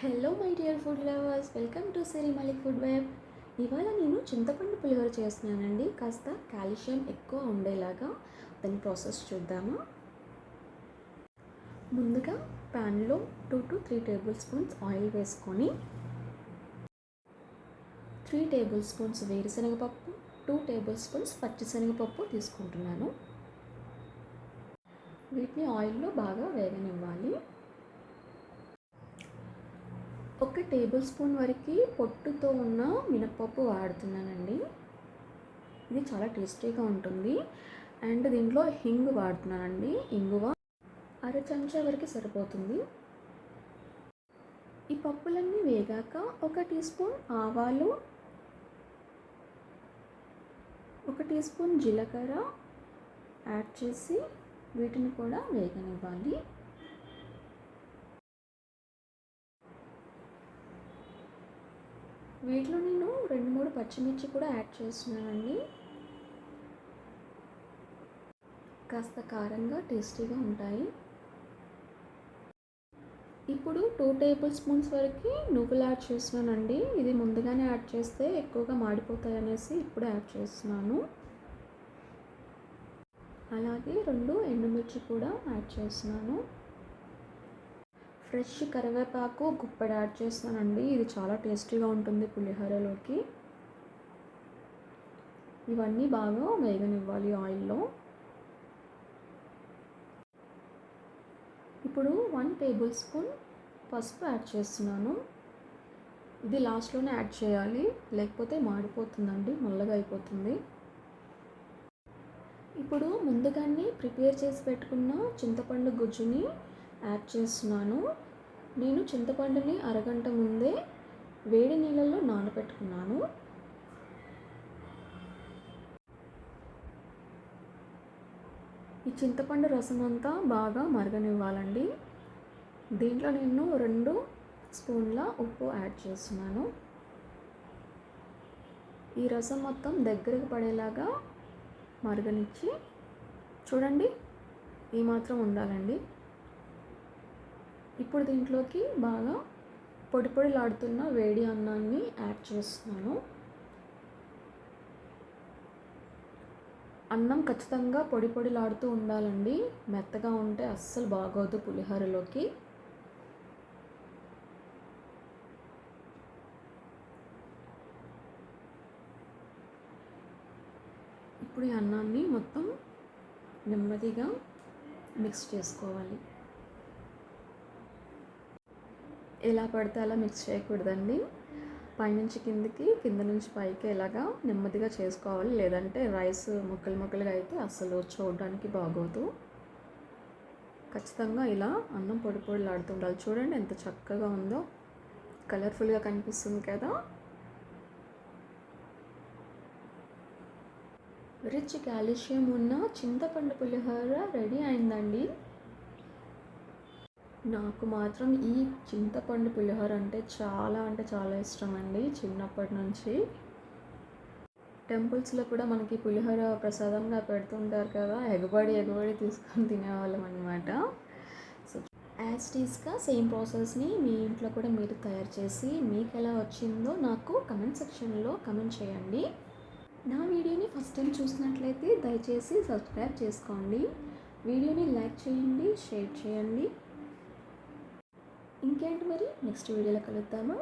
Hello my dear food lovers welcome to Siri Malik food web ఇవాళ నేను చింతపండు పులిహోర చేస్తున్నానండి. కాస్త కాల్షియం ఎక్కువ ఉండేలాగా దాని ప్రాసెస్ చూద్దామా. ముందుగా ప్యాన్లో two to three tablespoons oil వేసుకొని త్రీ టేబుల్ స్పూన్స్ వేరుశనగపప్పు టూ టేబుల్ స్పూన్స్ పచ్చిశనగపప్పు తీసుకుంటున్నాను. వీటిని ఆయిల్లో బాగా వేగనివ్వాలి. ఒక టేబుల్ స్పూన్ వరకు పొట్టుతో ఉన్న మినప్పప్పు వాడుతున్నానండి. ఇది చాలా టేస్టీగా ఉంటుంది. అండ్ దీంట్లో హింగు వాడుతున్నానండి. ఇంగువ అర చెంచా వరకు సరిపోతుంది. ఈ పప్పులన్నీ వేగాక ఒక టీ స్పూన్ ఆవాలు ఒక టీ స్పూన్ జీలకర్ర యాడ్ చేసి వీటిని కూడా వేగనివ్వాలి. వీటిలో నేను రెండు మూడు పచ్చిమిర్చి కూడా యాడ్ చేస్తున్నానండి. కాస్త కారంగా టేస్టీగా ఉంటాయి. ఇప్పుడు టూ టేబుల్ స్పూన్స్ వరకు నువ్వులు యాడ్ చేస్తున్నానండి. ఇది ముందుగానే యాడ్ చేస్తే ఎక్కువగా మాడిపోతాయి అనేసి ఇప్పుడు యాడ్ చేస్తున్నాను. అలాగే రెండు ఎండుమిర్చి కూడా యాడ్ చేస్తున్నాను. ఫ్రెష్ కరివేపాకు గుప్పెడు యాడ్ చేస్తానండి. ఇది చాలా టేస్టీగా ఉంటుంది పులిహోరలోకి. ఇవన్నీ బాగా వేగనివ్వాలి ఆయిల్లో. ఇప్పుడు వన్ టేబుల్ స్పూన్ పసుపు యాడ్ చేస్తున్నాను. ఇది లాస్ట్లోనే యాడ్ చేయాలి. లేకపోతే మాడిపోతుందండి నల్లగా అయిపోతుంది. ఇప్పుడు ముందుగానే ప్రిపేర్ చేసి పెట్టుకున్న చింతపండు గుజ్జుని యాడ్ చేస్తున్నాను. నేను చింతపండుని అరగంట ముందే వేడి నీళ్ళల్లో నానబెట్టుకున్నాను. ఈ చింతపండు రసం అంతా బాగా మరగనివ్వాలండి. దీంట్లో నేను రెండు స్పూన్ల ఉప్పు యాడ్ చేస్తున్నాను. ఈ రసం మొత్తం దగ్గరకు పడేలాగా మరగనిచ్చి చూడండి ఈ మాత్రం ఉండాలండి. ఇప్పుడు దీంట్లోకి బాగా పొడి పొడిలాడుతున్న వేడి అన్నాన్ని యాడ్ చేస్తున్నాను. అన్నం ఖచ్చితంగా పొడి పొడిలాడుతూ ఉండాలండి. మెత్తగా ఉంటే అస్సలు బాగోదు పులిహోరలోకి. ఇప్పుడు ఈ అన్నాన్ని మొత్తం నెమ్మదిగా మిక్స్ చేసుకోవాలి. ఎలా పడితే అలా మిక్స్ చేయకూడదండి. పైనుంచి కిందికి కింద నుంచి పైకి ఇలాగా నెమ్మదిగా చేసుకోవాలి. లేదంటే రైస్ ముక్కలు ముక్కలుగా అయితే అసలు చూడడానికి బాగోదు. ఖచ్చితంగా ఇలా అన్నం పొడి పొడిలాడుతూ ఉండాలి. చూడండి ఎంత చక్కగా ఉందో. కలర్ఫుల్గా కనిపిస్తుంది కదా. రిచ్ కాల్షియం ఉన్న చింతపండు పులిహోర రెడీ అయిందండి. నాకు మాత్రం ఈ చింతపండు పులిహోర అంటే చాలా అంటే చాలా ఇష్టం అండి చిన్నప్పటి నుంచి. టెంపుల్స్లో కూడా మనకి పులిహోర ప్రసాదంగా పెడుతుంటారు కదా ఎగబడి ఎగబడి తీసుకొని తినేవాళ్ళం అనమాట సో యాస్టీస్గా సేమ్ ప్రాసెస్ని మీ ఇంట్లో కూడా మీరు తయారు చేసి మీకు ఎలా వచ్చిందో నాకు కమెంట్ సెక్షన్లో కమెంట్ చేయండి. నా వీడియోని ఫస్ట్ టైం చూసినట్లయితే దయచేసి సబ్స్క్రైబ్ చేసుకోండి. వీడియోని లైక్ చేయండి షేర్ చేయండి. ఇంకేంటి మరి? నెక్స్ట్ వీడియోలో కలుద్దామా?